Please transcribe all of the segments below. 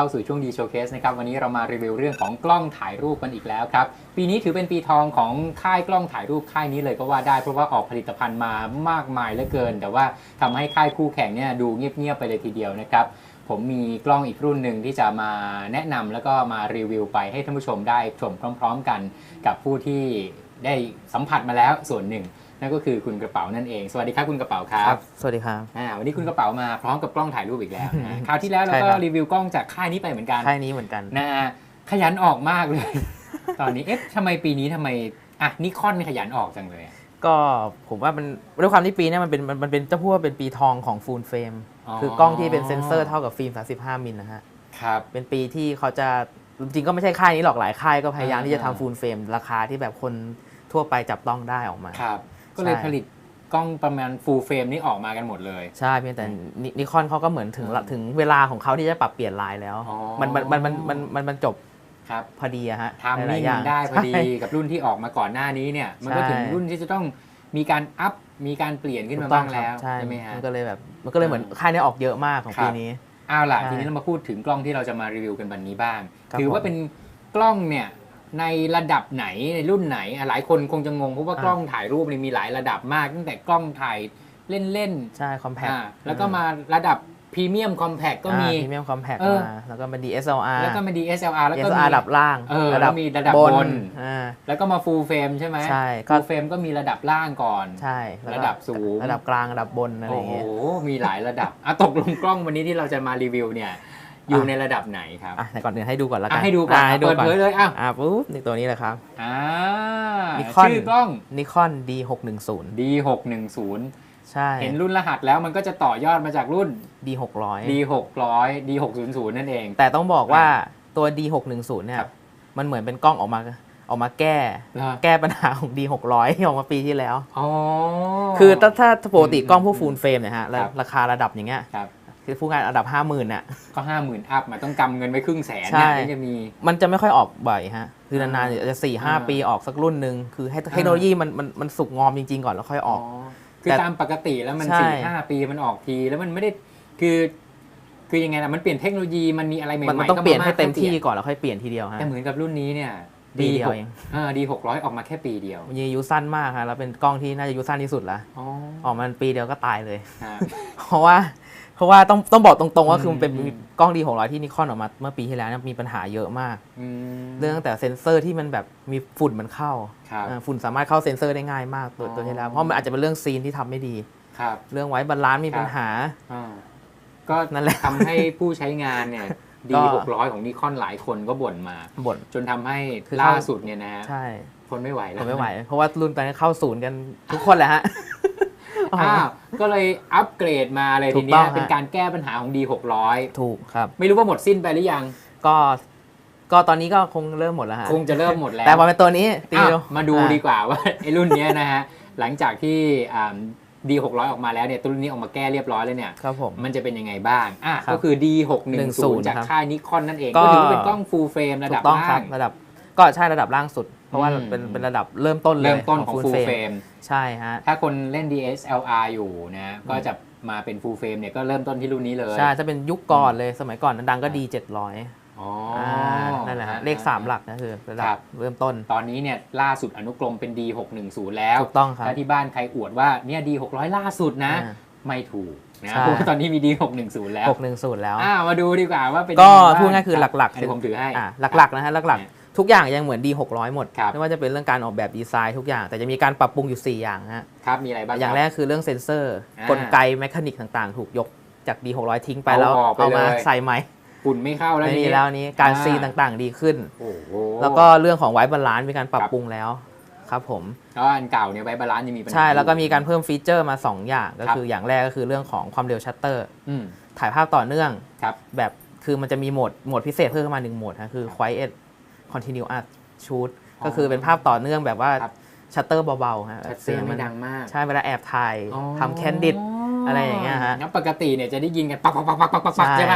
เข้าสู่ช่วงดีโชว์เคสนะครับวันนี้เรามารีวิวเรื่องของกล้องถ่ายรูปกันอีกแล้วครับ ปีนี้ถือเป็นปีทองของค่ายกล้องถ่ายรูปค่ายนี้เลยก็ว่าได้เพราะว่าออกผลิตภัณฑ์มามากมายเหลือเกิน แต่ว่าทำให้ค่ายคู่แข่งเนี่ยดูเงียบๆไปเลยทีเดียวนะครับผมมีกล้องอีกรุ่นหนึ่งที่จะมาแนะนำแล้วก็มารีวิวไปให้ท่านผู้ชมได้ชมพร้อม ๆ กันกับผู้ที่ได้สัมผัสมาแล้วส่วนหนึ่ง นั่นก็คือคุณกระเป๋านั่นเอง สวัสดีครับคุณกระเป๋าครัครับบสวัสดีครับอ่าวันนี้คุณกระเป๋ามาพร้อมกับกล้องถ่ายรูปอีกแล้วนะคราวที่แล้วเราใช่ก็ครับรีวิวกล้องจากค่ายนี้ไปเหมือนกันค่ายนี้เหมือนกันนะฮะขยันออกมากเลย ตอนนี้เอ๊ะทำไมปีนี้ทำไมอะนิคอนขยันออกจังเลยอะก็ผมว่ามันด้วยความที่ปีเนี้มันเป็นมันมันเป็นเจ้าพูดว่าเป็นปีทองของฟูลเฟรมอ๋อคือกล้องที่เป็นเซนเซอร์เท่ากับฟิล์ม 35 มิลนะฮะครับเป็นปีที่เขาจะจริงๆก็ไม่ใช่ค่ายนี้หรอกหลายค่ายก็พยายามอ่าที่จะทำฟูลเฟรมราคาที่แบบคนทั่วไปจับต้องได้ออกมาครับ ก็เลยใช่ผลิตกล้องประมาณฟูลเฟรมนี้ออกมากันหมดเลย ใช่เพียงแต่นิคอนเขาก็เหมือนถึงละอืมถึงเวลาของเขาที่จะปรับเปลี่ยนลายแล้วอ๋อมันมันมันมันมันมันมันจบครับพอดีอะฮะทามหลามิ่ยงๆอย่างได้พอดีใช่กับรุ่นที่ออกมาก่อนหน้านี้เนี่ย มันก็ใช่ถึงรุ่นที่จะต้องมีการอัพมีการเปลี่ยนขึ้นถูมากต้อบ้างงครัแล้วใช่ใช่ไหมฮะมันก็เลยแบบมันก็เลยเหมือนอืมค่ายนี้ออกเยอะมากของครับปีนี้เอาล่ะใช่ทีนี้เรามาพูดถึงกล้องที่เราจะมารีวิวกันวันนี้บ้างครับถือว่าผมเป็นกล้องเนี่ย ในระดับไหนในรุ่นไหนอะหลายคนคงจะงงเพราะว่าอ่ากล้องถ่ายรูปนี่มีหลายระดับมาก ตั้งแต่กล้องถ่ายเล่นใช่คอมแพๆคอ่าแล้วก็มาระดับพรีเมียมคอมแพคก็มีพรีเมียมคอมแพคเออมาแล้วก็เป็น DSLR แล้วก็มี DSLR แล้วก็มี DSLR ระดับล่างเออแล้วมีระดับบนอ่าแล้วก็มาฟูลเฟรมใช่ไหมใช่ก็ฟูลเฟรมก็มีระดับล่างก่อนใช่แล้วก็ระดับสูงระดับกลางระดับบนอะไรอโอ้ย่างโหเงี้ยมีหลายระดับอะตกลงกล้องวันนี้ที่เราจะมารีวิวเนี่ย อยู่อะในระดับไหนครับอะแต่ก่อนอื่นให้ดูก่อนละกัอะนให้ดูก่อนอะให้ดูเปิดก่อนเผยเลยอะอะปุ๊บนี่ตัวนี้เลยครับอ่า Nikon ชื่อกล้อง Nikon D610 D610 ใช่เห็นรุ่นรหัสแล้วมันก็จะต่อยอดมาจากรุ่น D600 D600 D600 นั่นเอง แต่ต้องบอกว่าตัว D610 เนี่ยครับมันเหมือนเป็นกล้องออกมาออกมาแก้นะแก้ปัญหาของ D600 ที่ออกมาปีที่แล้วอ๋อคือถ้าถ้าปกติอืมกล้องพวกฟูลเฟรมเนี่ยฮะครับราคาระดับอย่างเงี้ย ครับคือผู้งานระดับ 50,000น่ะ ก็ห้าหมื่นอัพมาต้องกำเงินไว้ครึ่งแสนใช่ นะถึงจะมี มันจะไม่ค่อยออกบ่อยฮะ คือนานๆอาจจะสี่ห้าอ่า ปีออกสักรุ่นหนึ่งคือให้เทคโนโลยีมันมันมันสุกงอมจริง ๆ ก่อนแล้วค่อยออก คือแต่ตามปกติแล้วมันใช่ สี่ห้าปีมันออกที แล้วมันไม่ได้คือ คือยังไงนะมันเปลี่ยนเทคโนโลยีมันมีอะไรใหม่มันๆมันต้องเปลี่ยนให้เต็มที่ก็าก่อนแล้วค่อยเปลี่ยนทีเดียวปลี่ยนฮะ แต่เหมือนกับรุ่นนี้เนี่ยปีเดียวหกเองอ่าดีหกร้อยออกมาแค่ปีเดียวมันอายุสั้นมากฮะแล้วเป็นกล้องที่น่าจะอายุสั้นที่สุดละอ๋อออกมาปีเดียวก็ตายเลย ฮะ เพราะว่า เพราะว่าต้องต้องบอกตรงๆว่าคือมันเป็นอืมกล้องดี6 0 0ที่นิคอนออกมาเมื่อปีที่แล้วเนี่ยมีปัญหาเยอะมากอืมเรื่องตั้งแต่เซ็นเซอร์ที่มันแบบมีฝุ่นมันเข้าครับอ่าฝุ่นสามารถเข้าเซ็นเซอร์ได้ง่ายมากตัวอ๋อ ตัวที่แล้วเพราะมันอาจจะเป็นเรื่องซีนที่ทำไม่ดี ครับ เรื่องไว้บาลานซ์มีปัญหา อ่าก็นั่นแหละทำให้ผู้ใช้งานเนี่ย ก็ดีหกร้อยของนิคอนหลายคนก็บ่นมา บ่น จนทำให้คือล่าเข้าสุดเนี่ยนะฮะใช่ทนไม่ไหวผแล้วมไม่ไหว เพราะว่ารุ่นตอนนี้เข้าศูนย์กันทุกคนแหละฮะ อ้าวก็เลยอัปเกรดมาเลยถูทีกเนี้ต้ยองฮะเป็นการแก้ปัญหาของ D600 ถูกครับ ไม่รู้ว่าหมดสิ้นไปหรือยัง ก็ก็ตอนนี้ก็คงเริ่มหมดแล้วฮะคงจะเริ่มหมดแล้ว แต่พอเป็นตัวนี้ตีอ้าวเดียวมาดูอะดีกว่าว่าไอ้รุ่นเนี้ยนะฮะ หลังจากที่อ่า D600 ออกมาแล้วเนี่ยตัวรุ่นนี้ออกมาแก้เรียบร้อยแล้วเนี่ยครับผมมันจะเป็นยังไงบ้างอะครับก็คือ D610 10จากครับค่ายนิคอนนั่นเอง ก็ก็ถือว่าเป็นกล้อง full frame ระถูดับกต้องคล่ารับงระดับ ก็ใช่ระดับล่างสุด เพราะว่าอืมเป็นเป็นระดับเริ่มต้นเลยเริ่มต้นของ full full frame frame ใช่ฮะถ้าคนเล่น DSLR อยู่นะก็จะมาเป็น full frame เนี่ยก็เริ่มต้นที่รุ่นนี้เลยใช่จะเป็นยุคก่อนเลยสมัยก่อนดังๆก็ดี700อ๋ออ่าอ่านั่นแหละฮะเลข 3 หลักนะคือระดัครับบเริ่มต้น ตอนนี้เนี่ยล่าสุดอนุกรมเป็น D610 แล้วถูกต้องครับถ้าที่บ้านใครอวดว่าเนี่ย D600 ล่าสุดนะอ่าไม่ถูกนะใช่เพราะว่าตอนนี้มี D610 แล้ว 610 แล้วอ่ามาดูดีกว่าว่าเป็นก็ยังไงบ้พูดง่ายคือหลักๆอันนี้ผมถือให้อ่าหลักๆนะฮะหลักเนี่ยๆ ทุกอย่างยังเหมือน D600 หมด ครับไม่ว่าจะเป็นเรื่องการออกแบบดีไซน์ทุกอย่าง แต่จะมีการปรับปรุงอยู่ 4 อย่างฮะ ครับมีอะไรบ้างอย่างคบแรกคือเรื่องเซ็นเซอร์ อ่ากลไกแมคานิกต่างๆ ถูกยกจาก D600 ทิ้งไปเอาแล้วออกไปเอามาเลย ใส่ใหม่ฝุ่นไม่เข้าแล้วไม่มีนี้ แล้วนี้การอ่า ซีนต่างๆดีขึ้น โอ้โหแล้วก็เรื่องของไว้บาลานซ์มีการปรับครับปรุงแล้วครับผม แล้วอันเก่าเนี่ยไว้บาลานซ์ยังมีปัญหาใช่แล้วก็มีการอยู่เพิ่มฟีเจอร์มา 2 อย่าง ก็ครับคืออย่างแรกก็คือเรื่องของความเร็วชัตเตอร์ อืมถ่ายภาพต่อเนื่อง ครับ แบบคือมันจะมีโหมดโหมดพิเศษเพิ่มขึ้นมาหนึ่งโหมดนะคือ quiet continuous shoot อ๋อก็คือเป็นภาพต่อเนื่องแบบว่าครับชัตเตอร์เบาๆฮะชัดเสียงไม่ดังมาก ใช่เวลาแอบถ่ายอ๋อทำแคนดิดอะไรอย่างเงี้ยฮะงั้นปกติเนี่ยจะได้ยินกันปักปักปักปักปักปักใช่ใช่ไหม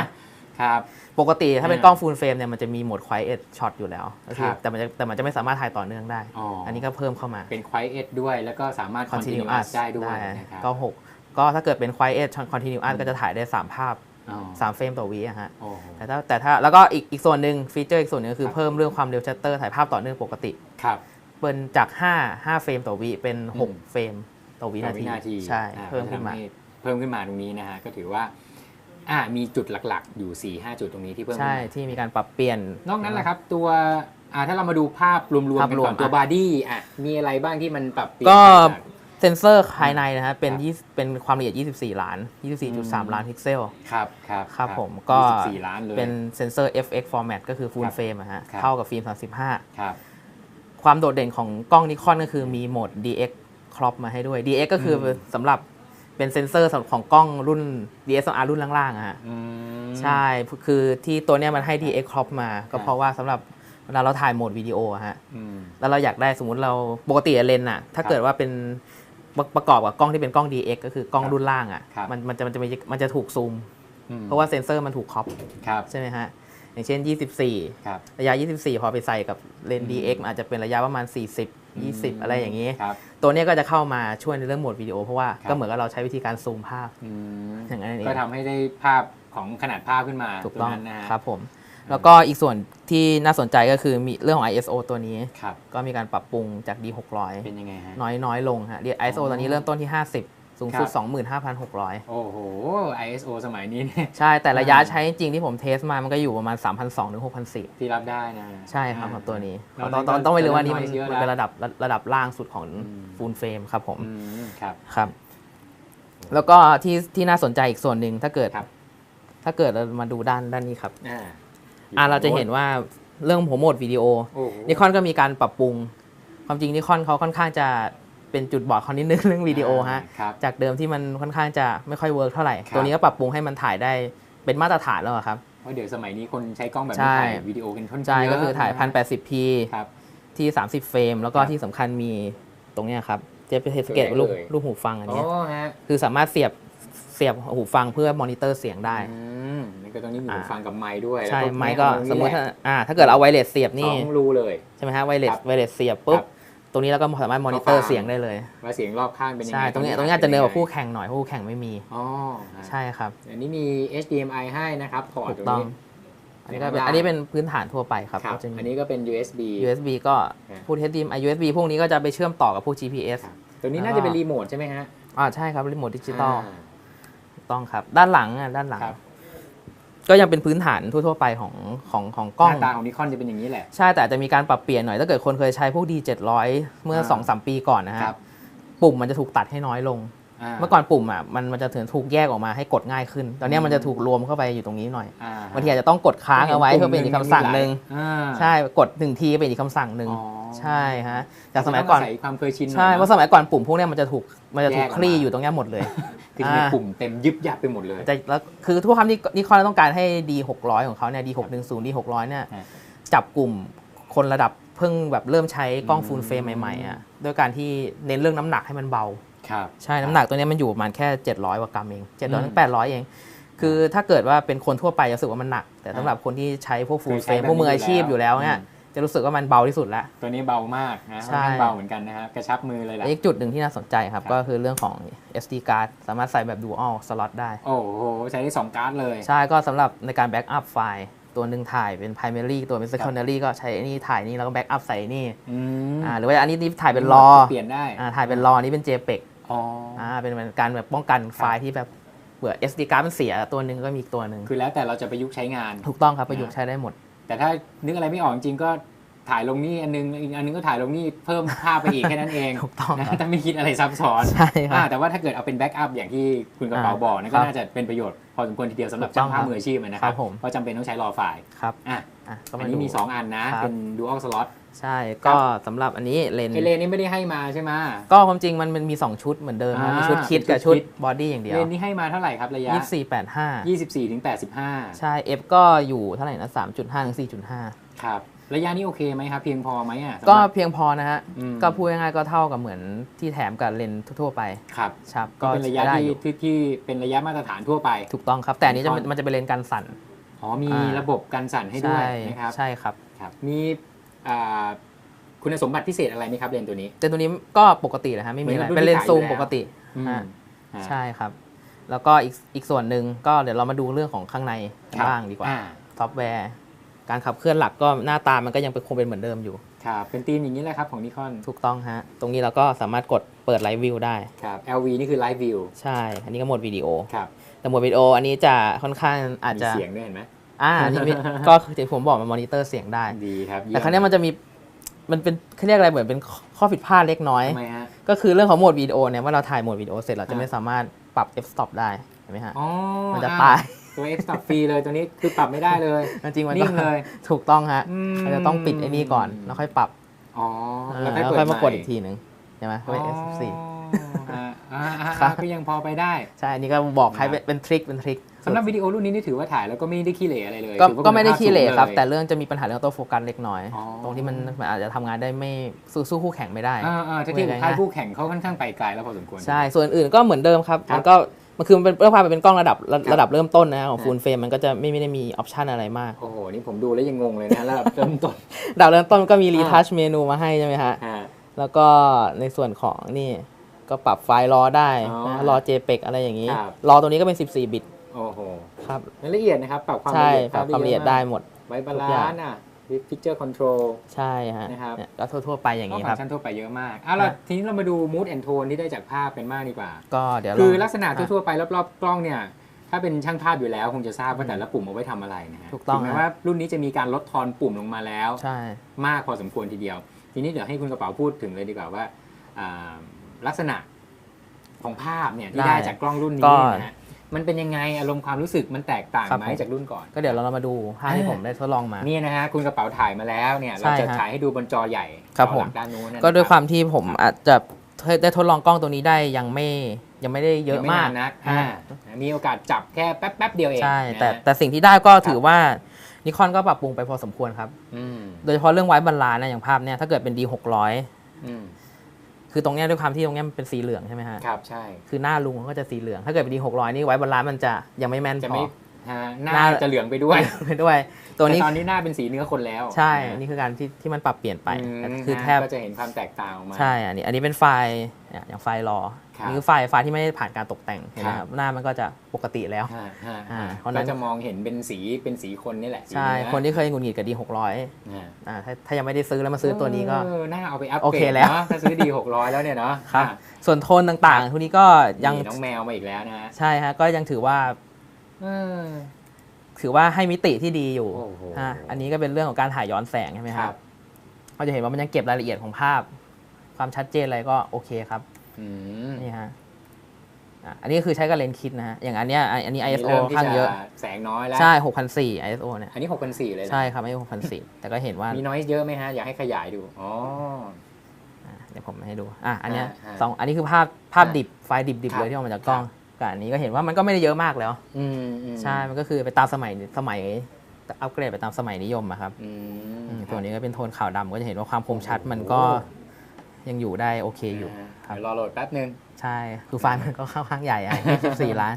ครับปกติถ้าเป็นอ่ากล้องฟูลเฟรมเนี่ยมันจะมีโหมด quiet shot อยู่แล้วก็คือครับแต่มันจะแต่มันจะไม่สามารถถ่ายต่อเนื่องได้อ๋ออัอันนี้ก็เพิ่มเข้ามาเป็น quiet ด้วยแล้วก็สามารถ continuous ได้ด้วยนะครับก็6ก็ถ้าเกิดเป็น quiet continuous ก็จะถ่ายได้ 3 ภาพอ๋อ สามเฟรมต่อวิอะฮะโอ้โหแต่ถ้าแต่ถ้าแล้วก็อีกอีกส่วนหนึ่งฟีเจอร์อีกส่วนหนึงก็คือครับเพิ่มเรื่องความเร็วชัตเตอร์ถ่ายภาพต่อเนื่องปกติครับเป็นจาก 5 5เฟรมต่อวิเป็นอืม6เฟรมต่อวิต่อนาวิทีนาทีใช่อ่าเพิ่มขึ้นมาก็จะทำให้เพิ่มขึ้นมาตรงนี้นะฮะก็ถือว่าอ่ามีจุดหลักๆ อยู่4ี่ห้าจุดตรงนี้ที่เพิ่มขึ้นใช่มาที่มีการปรับเปลี่ยน นอกนั้นแหละครับตัวอ่าถ้าเรามาดูภาพรวมๆภาพกันรวก่มอนตัวอะบอดี้อะมีอะไรบ้างที่มันปรับเปลี่ยนก็จากเซนเซอร์ภายในนะฮะเป็นครับยี่สิบเป็นความละเอียด 24 ล้านอืม24.3 ล้านพิกเซล ครับครับครับผมก็สี่ล้านเลยเป็นเซนเซอร์ FX format ก็คือค full รับ frame อะฮะครับเท่ากับฟิล์มครับ35ความโดดเด่นของกล้องนิคอนก็คือมีโหมด DX crop มาให้ด้วย DX ก็คืออมสำหรับเป็นเซนเซอร์สำหรับของกล้องรุ่น DSLR รุ่นล่างๆอะฮะอืมใช่ คือที่ตัวเนี้ยมันให้ DX crop มา ก็ครับเพราะว่าสำหรับเวลาเราถ่ายโหมดวิดีโออะฮะอืมแล้วเราอยากได้สมมติเราปกติเลนส์อะถ้าครับเกิดว่าเป็น ประประกอบกับกล้องที่เป็นกล้อง DX ก็คือกล้องครับรุ่นล่างอะครับมันมันจะมันจะมีมันจะถูกซูมอืมเพราะว่าเซนเซอร์มันถูกครอปครับใช่ไหมฮะอย่างเช่น 24ครับระยะ 24 พอไปใส่กับเลนส์อืม DX มันอาจจะเป็นระยะประมาณ 40 20 อะไรอย่างนี้ครับตัวเนี้ยก็จะเข้ามาช่วยในเรื่องโหมดวิดีโอ เพราะว่าครับก็เหมือนกับเราใช้วิธีการซูมภาพอืมอย่างนั้นเองก็ทำให้ได้ภาพของขนาดภาพขึ้นมาถูกต้องวนั้นนะฮะครับผม แล้วก็อีกส่วนที่น่าสนใจก็คือมีเรื่องของ ISO ตัวนี้ ครับ ก็มีการปรับปรุงจาก D เป็นยังไงฮะ600น้อยน้อยลงฮะ ISO อ๋อตอนนี้เริ่มต้นที่ 50 สูงสุด ครับ 25,600 โอ้โห ISO สมัยนี้เนี่ย ใช่ แต่ระยะอ่า ใช้จริงที่ผมเทสมามันก็อยู่ประมาณ 3,200ถึง6,400 ที่รับได้นะ ใช่ครับของตัวนี้เราต้องก็ต้องต้องไปเรียกว่านี่มันเยอะมันแล้วเป็นระดับระระดับล่างสุดของอืม ฟูลเฟรมครับผม อืมครับ ครับ แล้วก็ที่ที่น่าสนใจอีกส่วนหนึ่งถ้าเกิด ครับ ถ้าเกิดเรามาดูด้านด้านนี้ครับ อ่า อ่าเราจะเห็นว่าเรื่องหัวโหมดวิดีโอโอ้โหนิคอนก็มีการปรับปรุง ความจริงนิคอนเขาค่อนข้างจะเป็นจุดบอดเขานิดนึงเรื่องวิดีโอฮะครับจากเดิมที่มันค่อนข้างจะไม่ค่อยเวิร์กเท่าไหร่ครับตัวนี้ก็ปรับปรุงให้มันถ่ายได้เป็นมาตรฐานแล้วอะครับเพราะเดี๋ยวสมัยนี้คนใช้กล้องแบบใช่นี้ถ่ายวิดีโอกันค่อนข้างใช่เยอะก็คือถ่ายนะฮะ 1080p ครับที่ 30 เฟรม แล้วก็ครับที่สำคัญมีตรงเนี้ยครับจะเป็นสเกตตัวไหนรูปเอ่ยรูปหูฟังอันโอ้เนี้ยฮะคือสามารถเสียบ เสียบหูฟังเพื่อมอนิเตอร์เสียงได้อืมนี่ก็ตรงนี้มีหูอ่าฟังกับไมค์ด้วยใช่แล้วไมค์ก็ตรงนี้สมมติแหถ้าละอ่าถ้าเกิดเอาไวเลสเสียบสนี่องรูเลยใช่ไหมฮะไวเลคสรับไวเลสเสียบปุ๊ครับบตรงนี้เราก็สามารถมอนิเตอก็ร์ฟังเสียงได้เลยว่าเสียงรอบข้างเป็นยังไงใช่ตรงนี้ตรงนี้อาจจะเนินกว่าคู่แข่งหน่อยเพราะคู่แข่งไม่มีอ๋อฮะใช่ครับอันนี้มี HDMI ให้นะครับพอร์ตถูตกรงต้องนี้อันนี้ก็เป็นข้างล่างอันนี้เป็นพื้นฐานทั่วไปครับครับก็จะมีอันนี้ก็เป็น USB USB ก็ครับพูด HDMI USB พวกนี้ก็จะไปเชื่อมต่อกับพวก GPS ครับตัวนี้น่าจะเป็นรีโมทใช่ไหมฮะอ่าใช่ครับรีโมทดิจิตอลอ่าถูก ต้องครับ ด้านหลังอะด้านหลัง ครับ ก็ยังเป็นพื้นฐานทั่วๆไปของของของกล้อง หน้าตาของนิคอนจะเป็นอย่างนี้แหละ ใช่แต่อาจจะมีการปรับเปลี่ยนหน่อย ถ้าเกิดคนเคยใช้พวก D 700 เมื่อ อ่า 2-3 ปีก่อนนะฮะ ครับ ปุ่มมันจะถูกตัดให้น้อยลงา เมื่อก่อนปุ่มอะมันมันจะถึงถูกแยกออกมาให้กดง่ายขึ้น ตอนเนี้ยมันจะถูกรวมเข้าไปอยู่ตรงนี้หน่อยอ่าบางทีอาจจะต้องกดค้างเอาไว้เพื่อเป็นอีกคำสั่งหนึ่งอ่าใช่กดหนึ่งทีเป็นอีกคำสั่งหนึ่งอ๋อใช่ฮะจากสมัยก่อนใส่ความเคยชินหน่อยใช่เพราะสมัยก่อนปุ่มพวกเนี้ยมันจะถูกมันจะถูกแยกออกมาคลี่อยู่ตรงเนี้ยหมดเลยคือมีปุ่มเต็มยึบยับไปหมดเลยแต่แล้วคือทุกคำที่นิคอนต้องการให้ D 600ของเขาเนี่ย D 610 D 600เนี่ยฮะจับกลุ่มคนระดับเพิ่งแบบเริ่มใช้กล้องอืมฟูลเฟรมใหม่ๆอะด้วยการที่เน้นเรื่องน้ำหนักให้มันเบา ครับใช่น้ำหนักตัวเนี้ยมันอยู่ประมาณแค่ 700กว่ากรัมเอง700อืถึมง800 เอง คือถ้าเกิดว่าเป็นคนทั่วไปจะรู้สึกว่ามันหนัก แต่สำหรับคนที่ใช้พวกฟูลเคยเฟใช้รมแบบพวกมืออาชีพนี้ออยู่ยู่แล้แล้ววเนี่ยอืมจะรู้สึกว่ามันเบาที่สุดแล้วตัวนี้เบามากนะใช่ค่อนข้างเบาเหมือนกันนะครับกระชับมือเลยแหละอีกจุดหนึ่งที่น่าสนใจครับครับ ก็คือเรื่องของ SD card สามารถใส่แบบ dual slot ได้ โอ้โห ใช้ได้สองการ์ดเลย ใช่ก็สำหรับในการแบ็กอัพไฟล์ ตัวหนึ่งถ่ายเป็น primary ตัวเป็น secondary ก็ใช้ไอ้นี่ถ่ายนี่แล้วก็แบ็กอัพใส่นี่อืมอ่าหรือว่าอันนี้นี่ถ่ายเป็นรอเปลี่ยนได้อ่าถ่ายเป็นรออันนี้เป็น JPEG อ๋ออ่าเป็นการแบบป้องกันไฟล์ที่แบบเผื่อ SD card มันเสียตัวหนึ่งก็มีอีกตัวหนึ่งคือแล้วแต่เราจะประยุกต์ใช้งาน ถูกต้องครับประยุกต์ใช้ได้หมด แต่ถ้านึกอะไรไม่ออกจริงๆก็ถ่ายลงนี่อันนึงอีกอันนึงก็ถ่ายลงนี่เพิ่มภาพไปอีกแค่นั้นเองถูกต้องนะครับถ้าไม่คิดอะไรซับซ้อนใช่ครัอ่าบแต่ว่าถ้าเกิดเอาเป็นแบ็กอัพอย่างที่คุณกระเป๋าอ่าบอกนั่นครัก็บน่าจะเป็นประโยชน์พอสมควรทีเดียวสำหรับถูกต้ช่าองงภาพครับมืออาชีพอะนะคครัรับบผมเพราะจำเป็นต้องใช้รอไฟล์ครับอะอะก็อันมานี้ดูมี 2 อันนะครับเป็น dual slot ใช่ก็สำหรับอันนี้เลนไอเลนนี่ไม่ได้ให้มาใช่ไหมก็ความจริงมันมันมี 2 ชุดเหมือนเดิมนะอ่ามีมีชุดคิดกับเป็นชุชุดดบอดี้อย่างเดียวเลนนี่ให้มาเท่าไหร่ครับระยะ 2485 24ถึง85 ใช่ F ก็อยู่เท่าไหร่นะ3.5ถึง4.5 ครับระยะนี้โอเคไหมครับเพียงพอไหมอะสำหรับก็เพียงพอนะฮะอืมก็พูดง่ายๆก็เท่ากับเหมือนที่แถมกับเลนส์ทั่วๆไปครับครับก็เป็นระยะใช้ได้ที่อยู่ที่ที่เป็นระยะมาตรฐานทั่วไป ถูกต้องครับ แต่อันนี้จะถูกต้องมันจะเป็นเลนส์กันสั่นอ๋อมีอ่าระบบการสั่นให้ด้วยใช่นะครับใช่ครับครับมีอ่า คุณสมบัติพิเศษอะไรไหมครับเลนส์ตัวนี้แต่ตัวนี้ก็ปกตินะฮะไม่มีอะไรเหมือนรุ่นเป็นเลนส์ที่ซูมขายอยู่แล้วปกติอืมฮะฮะใช่ครับ แล้วก็อีกอีกส่วนหนึ่งก็เดี๋ยวเรามาดูเรื่องของข้างในกันบ้างดีกว่าอ่ซอฟต์แวร์ การขับเคลื่อนหลักก็หน้าตามันก็ยังเป็นคงเป็นเหมือนเดิมอยู่ ครับ เป็นธีมอย่างนี้แหละครับของนิคอน ถูกต้องฮะ ตรงนี้เราก็สามารถกดเปิดไลฟ์วิวได้ ครับ LV นี่คือ Live View ใช่ อันนี้ก็โหมดวิดีโอ ครับ แต่โหมดวิดีโออันนี้จะค่อนข้างอาจมีจะเสียงด้วยเห็นไหม อ่าอันนี้มีก็คือที่ผมบอกมันมอนิเตอร์เสียงได้ ดีครับแต่ครั้งนี้ยมันจะมีมันเป็นเขาเรียกอะไรเหมือนเป็นข้อผิดพลาดเล็กน้อย ทำไมฮะ ก็คือเรื่องของโหมดวิดีโอเนี่ยเมื่อเราถ่ายโหมดวิดีโอเสร็จเราจะอ่าไม่สามารถปรับ f stop ได้เห็นไหมฮะ อ๋อมันจะอ่ตายตัว F stop ฟรีเลยตัวนี้คือปรับไม่ได้เลย จริงๆมันนิ่ก็งเลยถูกต้องฮะอืม เราจะต้องปิดไอ้นี่ก่อนแล้วค่อยปรับอ๋ออ่าแล้วแล้วค่อยเปิดค่อยมากดใหอีกทีหนึ่งใช่ไหมค่อย F4 อ่าอ่าอ่าครับ ก็ยังพอไปได้ ใช่ อันนี้ก็บอกให้ครับเป็นทริคเป็นทริค สำหรับวิดีโอรุ่นนี้นี่ถือว่าถ่ายแล้วก็ไม่ได้ขี้เหร่อะไรเลยก็ถือว่าก็ไม่ได้ณภาพขี้เหร่สูงครับลยแต่เรื่องจะมีปัญหาเรื่องตัวโฟกัสเล็กน้อยอ๋อตรงที่มันมันอาจจะทำงานได้ไม่สู้สู้คู่แข่งไม่ได้อ่าอ่าถ้าเทียบกับไม่ได้ค่ายนะคู่แข่งเขาค่อนข้างไปไกลแล้วพอสมควรใช่ส่วนอื่นก็เหมือนเดิมครับครับมันก็มันคือมันเป็นเรื่องความเป็นกล้องระดับระครับระดับเริ่มต้นนะของอ่าฟูลเฟรมมันก็จะไม่ไม่ได้มีออปชันอะไรมาก โอ้โห นี่ผมดูแล้วยังงงเลยนะระดับเริ่มต้นระดับเริ่มต้นก็มีรีอ่าทัชเมนูมาให้ใช่ไหมฮะอ่าแล้วก็ในส่วนของนี่ก็ปรับไฟล์รอได้อ๋อนะรอ JPEG อะไรอย่างนี้ครับรอตรงนี้ก็เป็น 14 บิต โอ้โหครับละเอียดนะครับ ปรับความใช่ละเอียดปรับความละเอียดได้หมด ไว้บาทุลากอย่างนซ์อะพิเจอร์คอนโทรลใช่ฮะนะครับเนี่ยก็ทั่วๆไปอย่างก็นี้ฟัคงรับก์ชันทั่วไปเยอะมากอะเรานะทีนี้เรามาดู mood and tone ที่ได้จากภาพกันมากดีกว่า ก็เดี๋ยวคือลงลักษณะอะทั่วๆไปรอบๆกล้องเนี่ยถ้าเป็นช่างภาพอยู่แล้วคงจะทราบว่าแต่ละปุ่มเอาไว้ทำอะไรนะฮะถูกต้องถึแม้ฮะว่ารุ่นนี้จะมีการลดทอนปุ่มลงมาแล้วใช่มากพอสมควรทีเดียว ทีนี้เดี๋ยวให้คุณกระเป๋าพูดถึงเลยดีกว่าว่าอ่าลักษณะของภาพเนี่ยที่ได้ได้จากกล้องรุ่นก็นี้นะฮะ มันเป็นยังไงอารมณ์ความรู้สึกมันแตกต่างครับไหมผม จากรุ่นก่อน ก็เดี๋ยวเรามาดูภาพที่อ่าผมได้ทดลองมา นี่นะฮะคุณกระเป๋าถ่ายมาแล้วเนี่ยใช่เราจะฮะฉายให้ดูบนจอใหญ่ครับจอหลัผม ด้านนู้นนะก็ด้วยรับความที่ผมอาจจะได้ทดลองกล้องตัวนี้ได้ยังไม่ยังไม่ได้เยอะงไมากนนนักอ่ามีโอกาสจับแค่แป๊บๆเดียวเองใช่นะแต่แต่สิ่งที่ได้ก็ถือว่านิคอนก็ปรับปรุงไปพอสมควรครับ อืมโดยเฉพาะเรื่องไว้บรรลานซ์นะอย่างภาพเนี่ยถ้าเกิดเป็น D 6 0 0อืม คือตรงเนี้ยด้วยความที่ตรงเนี้ยมันเป็นสีเหลืองใช่ไหมฮะครับใช่คือหน้าลุงเขาก็จะสีเหลือง ถ้าเกิดเป็น D 6 0 0นี่ไว้บรรลานซ์มันจะยังไม่แม่นจะพอ ไม่ฮะหน้าหน้า จะเหลืองไปด้วยไปด้วยตัวนี้แต่ตอนนี้หน้าเป็นสีเนื้อคนแล้วใช่นะอันนี่คือการที่ที่มันปรับเปลี่ยนไปอืมแต่คือแทบ ก็จะเห็นความแตกต่างออกมา ใช่ อันนี้ อันนี้เป็นไฟล์เนี่ยอย่างไฟล์รอ ครับนี่คือไฟล์ไฟล์ที่ไม่ได้ผ่านการตกแต่งเห็นไหมคครัรับบหน้ามันก็จะปกติแล้วฮะฮะอ่าฮะเพราะฉะนั้ก็นจะมองเห็นเป็นสีเป็นสีคนนี่แหละสีใช่เนื้อคนที่เคยหงุดหงิดกับดี600อ่าอ่าถ้าถ้ายังไม่ได้ซื้อแล้วมาซื้อตัวนี้ก็เออน่าเอาไปอัปโอเกรเคดแล้วเนาะถ้าซื้อดี600แล้วเนี่ยเนาะครับอะส่วนโทนต่างๆทุกนี้ก็ยังนี่น้องแมวมาอีกแล้วนะฮะใช่ฮะก็ยังถือว่าเออถือว่าให้มิติที่ดีอยู่โอ้โหฮะอันนี้ก็เป็นเรื่องของการถ่ายย้อนแสงใช่ไหมคครัรับบก็จะเห็นว่ามันยังเก็บรายละเอียดของภาพ ความชัดเจนอะไรก็โอเคครับอืม นี่ฮะอะอันนี้คือใช้กับเลนส์คิดนะฮะ อย่างอันเนี้ยอันอันนี้ ISO เริ่มที่ข้างเยอะจะแสงน้อยแล้ว ใช่ 6,400 ISO เนี่ย อันนี้ 6,400 เลยนะใช่ครับ ไม่6,400 แต่ก็เห็นว่า มีน้อยเยอะไหมฮะ อยากให้ขยายดู อ๋ออะเดี๋ยวผมให้ดู อะ อันเนี้ยอ่าอ่าสอง อันนี้คือภาพภาพอ่าดิบ ไฟล์ดิบครัๆบเลยที่ออกมาจากกล้องครับกับอันนี้ก็เห็นว่ามันก็ไม่ได้เยอะมากแล้วอืมอืมใช่ มันก็คือไปตามสมัยสมัยอัปเกรดไปตามสมัยนิยมอะครับอืมอืมตัวนี้ก็เป็นโทนขาวดำก็จะเห็นว่าความคมชัดมันก็โอ้ ยังอยู่ได้โอเคอยู่นะฮะครับ เดี๋ยวรอโหลดแป๊บนึง ใช่คือไฟล์มันก็ค่อนข้างใหญ่อะ24 ล้าน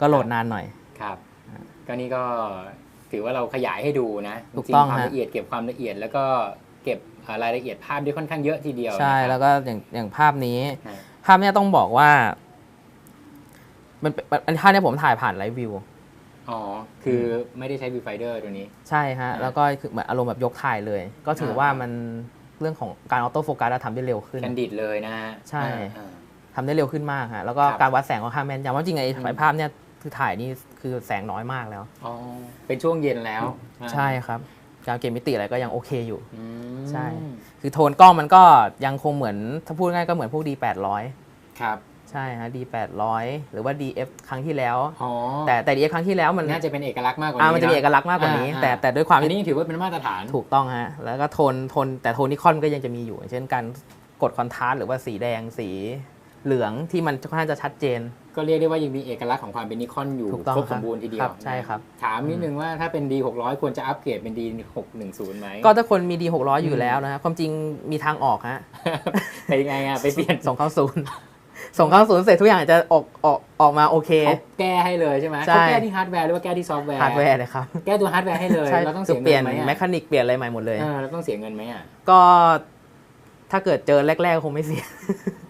ก็โหลดนานหน่อย ครับ ก็นี่ก็ถือว่าเราขยายให้ดูนะถูกต้องจริๆความฮะ ละเอียดเก็บความละเอียดแล้วก็เก็บอ่ารายละเอียดภาพได้ค่อนข้างเยอะทีเดียวใช่นะครับแล้วก็อย่างอย่างภาพนี้ฮะภาพเนี้ยต้องบอกว่า มันเป็นมันภาพเนี้ยผมถ่ายผ่านไลฟ์วิว อ๋อ คือไม่ได้ใช้วิวไฟเดอร์ตัวนี้ ใช่ฮะ อ่าแล้วก็คือเหมือนอารมณ์แบบยกถ่ายเลย ก็ถือว่ามัน เรื่องของการออโต้โฟกัสทำได้เร็วขึ้นแคนดิดเลยนะฮะใช่อ่าทำได้เร็วขึ้นมากฮะแล้วก็ครับการวัดแสงค่อนข้างแม่นยำว่าจริงๆไอ้อืมไอ้ภาพเนี่ยคือถ่ายนี่คือแสงน้อยมากแล้วอ๋อเป็นช่วงเย็นแล้ว ใช่ครับการเก็บมิติอะไรก็ยังโอเคอยู่อืมใช่ คือโทนกล้องมันก็ยังคงเหมือนถ้าพูดง่ายก็เหมือนพวก D 800ครับ ใช่ฮะ D 800หรือว่า DF ครั้งที่แล้ว อ๋อแต่แต่ DF ครั้งที่แล้วมันน่าจะเป็นเอกลักษณ์มากกว่าอ่านี้มันจะมีเอกลักษณ์มากกว่านี้อ่แต่แต่ด้วยความอันที่นี้ถือว่าเป็นมาตรฐานถูกต้องฮะ แล้วก็โทนโทนแต่โทนนิคอนก็ยังจะมีอยู่อย่างเช่นการกดคอนทราสต์หรือว่าสีแดงสีเหลืองที่มันค่อนข้างจะชัดเจน ก็เรียกได้ว่ายังมีเอกลักษณ์ของความเป็นนิคอนอยู่ถูกต้องครบครัสบมบูรณ์ทีเดียควรับใช่ครับ ถามนิดนึงว่าถ้าเป็น D 600ควรจะอัปเกรดเป็น D 610ไหมก็ถ้าคนมี D 600อยู่แล้วนะฮะความจริงมีทางออกฮะไปยังไงอะไปเปลี่ยนส่งเข้าศูนย์ ส่งเข้าศูนย์เสร็จทุกอย่างจะออกออกออกมาโอเค เขาแก้ให้เลยใช่ไหมใช่ เขาแก้ที่ฮาร์ดแวร์หรือว่าแก้ที่ซอฟต์แวร์ฮาร์ดแวร์เลยครับแก้ตัวฮาร์ดแวร์ให้เลยใช่เราต้องคืเสีอยเปเงิลี่ยนนไหมแมอะคานิกเปลี่ยนอะไรใหม่หมดเลย เออเราต้องเสียเงินไหมอะก็ถ้าเกิดเจอแรกๆคงไม่เสีย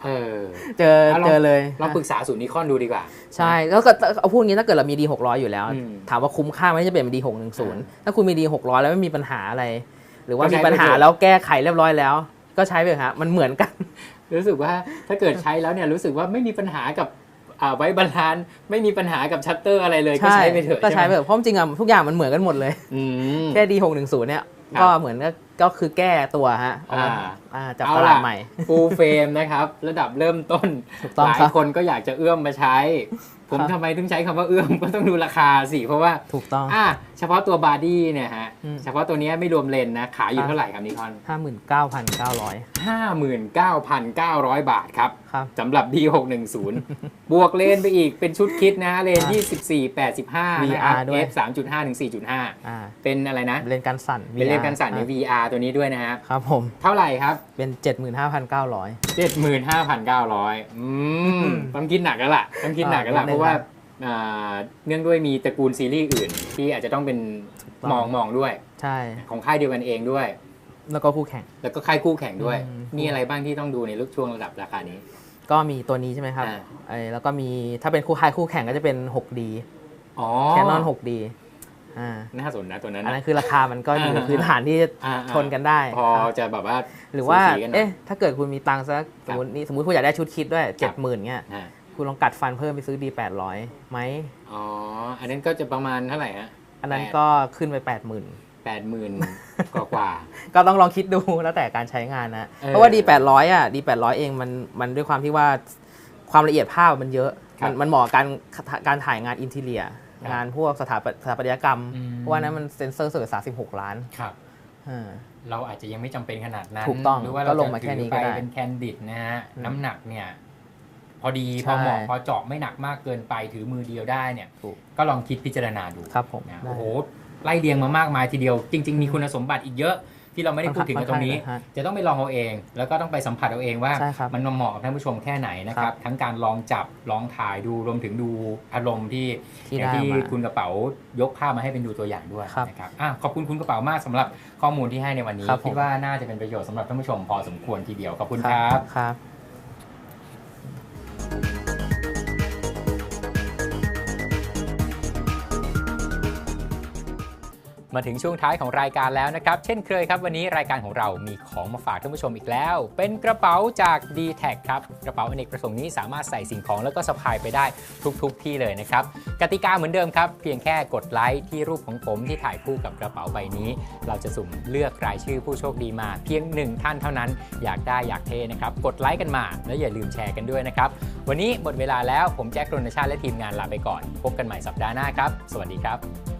เออ เจอเอาลอง เจอเลยลองปรึกษาศูนย์นิคอนดูดีกว่า ใช่แล้วก็เอาพูดงี้ถ้าเกิดเรามี D 600อยู่แล้ว อืมถามว่าคุ้มค่าไหมจะเปลี่ยนเป็น D 610ถ้าคุณมี D 600แล้วไม่มีปัญหาอะไร หรือว่าก็ใช้มีปัญหาไปเถอะ แล้วแก้ไขเรียบร้อยแล้ว ก็ใช้ไปเถอะฮะมันเหมือนกัน รู้สึกว่าถ้าเกิดใช้แล้วเนี่ยรู้สึกว่าไม่มีปัญหากับอ่าไว้บรรลานซ์ไม่มีปัญหากับชัตเตอร์อะไรเลยก็ใช้ไปเถอะก็ใช้ไปหมเถอะเพราะจริงๆอะทุกอย่างมันเหมือนกันหมดเลยอืมแค่ D 610เนี่ยครับก็เหมือนก็ก็คือแก้ตัวฮะเอามาอ่าอ่าจับเอาตล่ะลาดใหม่ฟูลเฟรมนะครับ ระดับเริ่มต้นถูกต้องหลายครับคนก็อยากจะเอื้อมมาใช้ ผมครับทำไมถึงใช้คำว่าเอื้อมก็ต้องดูราคาสิเพราะว่าถูกต้องอะ เฉพาะตัวบาร์ดี้เนี่ยฮะอืม เฉพาะตัวเนี้ยไม่รวมเลนส์นะขายอยู่เท่าไหร่ครับนิคอน59,900 59,900 บาทครับครับ สำหรับ D610 บวกเลนส์ไปอีกเป็นชุดคิดนะเลนส์24 85 นะครับ VR ด้วย f 3.5ถึง4.5 อ่าเป็นอะไรนะ เลนส์การสั่น เป็นเลนส์กันสั่นใน อ่า VR ตัวนี้ด้วยนะครับครับผมเท่าไหร่ครับ เป็น 75,900 75,900 อืม ต้องคิดหนักแล้วล่ะ ต้องคิดหนักแล้วล่ะอ่าเพราะว่าอ่า เนื่องด้วยมีตระกูลซีรีส์อื่น ที่อาจจะต้องเป็นต้องมองมองด้วย ใช่ ของค่ายเดียวกันเองด้วย แล้วก็คู่แข่ง แล้วก็ค่ายคู่แข่งด้วยอืมมีอะไรบ้างที่ต้องดูในลูกช่วงระดับราคานี้ ก็มีตัวนี้ใช่ไหมครับอ่าไอ้แล้วก็มีถ้าเป็นคู่ค่ายคู่แข่งก็จะเป็น 6D อ๋อ Canon 6D อ่าน่าสนนะตัวนั้นอันนะนั้นคือราคามันก็อยู่อ่าพื้นฐานที่อ่าชนกันได้ พอครับจะแบบว่า หรือว่าสูสีกันหน่อยเอ๊ะ ถ้าเกิดคุณมีตังค์สักสมมตินี่สมมติคุณอยากได้ชุดคิดด้วยครับ70,000เงี้ยอ่า คุณลองกัดฟันเพิ่มไปซื้อ D 800ไหมอ๋อ อันนั้นก็จะประมาณเท่าไหร่ฮะอันนั้นแปดก็ขึ้นไป 80,000แปดหมื่นกว่ากว่า ก็ต้องลองคิดดูแล้วแต่การใช้งานนะเออเพราะว่า D 800อะ D 800เองมันมันด้วยความที่ว่าความละเอียดภาพมันเยอะครับมันมันเหมาะกับการการถ่ายงานอินทีเลียครับงานพวกสถาปัตสถาปัตยกรรมอืมเพราะว่านั้นมันเซ็นเซอร์เสือ36 ล้านครับอ่าเราอาจจะยังไม่จำเป็นขนาดนั้นถูกต้องหรือว่าก็เราลจะงมาแค่ถืนี้อก็ไปได้เป็นแคนดิดนะฮะอืมน้ำหนักเนี่ย พอดีใช่พอเหมาะพอเจาะไม่หนักมากเกินไปถือมือเดียวได้เนี่ยถูกก็ลองคิดพิจารณาดูครับผมนะได้โอ้โหไล่เรียงมามากมายทีเดียว จริง ๆ มีคุณสมบัติอีกเยอะที่เราไม่ได้พูดถึงกันตรงนี้ค่อข้างะฮะจะต้องไปลองเอาเอง แล้วก็ต้องไปสัมผัสเอาเองว่าใช่ครับมันเหมาะกับท่านผู้ชมแค่ไหนนะคครัรับบทั้งการลองจับลองถ่ายดูรวมถึงดูอารมณ์ที่ที่อย่างได้ที่มาคุณกระเป๋ายกภาพมาให้เป็นดูตัวอย่างด้วยครับนะครับอะขอบคุณคุณกระเป๋ามากสำหรับข้อมูลที่ให้ในวันนี้ครับผมคิดว่าน่าจะเป็นประโยชน์สำหรับท่านผู้ชมพอสมควรทีเดียวขอบคุณครับ มาถึงช่วงท้ายของรายการแล้วนะครับ เช่นเคยครับวันนี้รายการของเรามีของมาฝากท่านผู้ชมอีกแล้ว เป็นกระเป๋าจาก d t แทครับ กระเป๋าอเนกประสงค์นี้สามารถใส่สิ่งของแล้วก็สะพายไปได้ทุกๆที่เลยนะครับ กติกาเหมือนเดิมครับ เพียงแค่กดไลค์ที่รูปของผมที่ถ่ายคู่กับกระเป๋าใบนี้ เราจะสุ่มเลือกรายชื่อผู้โชคดีมา เพียงหนึ่งท่านเท่านั้น อยากได้อยากเทนะครับกดไลค์กันมา แล้วอย่าลืมแชร์กันด้วยนะครับวันนี้หมดเวลาแล้วผมแจ็ครณชาติและทีมงานลาไปก่อน พบกันใหม่สัปดาห์หน้าครับ สวัสดีครับ